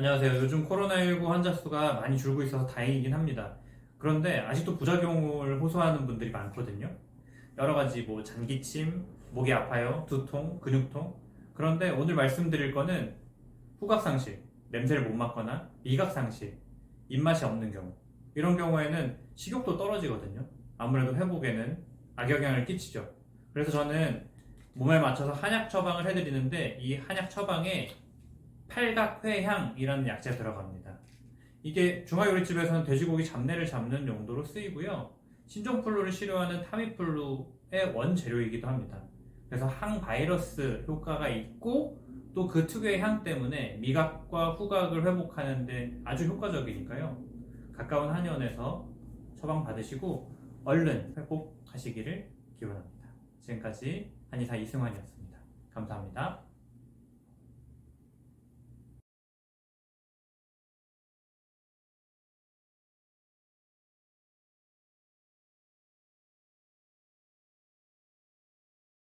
안녕하세요. 요즘 코로나19 환자 수가 많이 줄고 있어서 다행이긴 합니다. 그런데 아직도 부작용을 호소하는 분들이 많거든요. 여러 가지 뭐 잔기침, 목이 아파요, 두통, 근육통. 그런데 오늘 말씀드릴 거는 후각상실, 냄새를 못 맡거나 미각상실, 입맛이 없는 경우. 이런 경우에는 식욕도 떨어지거든요. 아무래도 회복에는 악영향을 끼치죠. 그래서 저는 몸에 맞춰서 한약 처방을 해드리는데 이 한약 처방에 팔각회향이라는 약재가 들어갑니다. 이게 중화요리집에서는 돼지고기 잡내를 잡는 용도로 쓰이고요. 신종플루를 치료하는 타미플루의 원재료이기도 합니다. 그래서 항바이러스 효과가 있고 또 그 특유의 향 때문에 미각과 후각을 회복하는데 아주 효과적이니까요. 가까운 한의원에서 처방 받으시고 얼른 회복하시기를 기원합니다. 지금까지 한의사 이승환이었습니다. 감사합니다.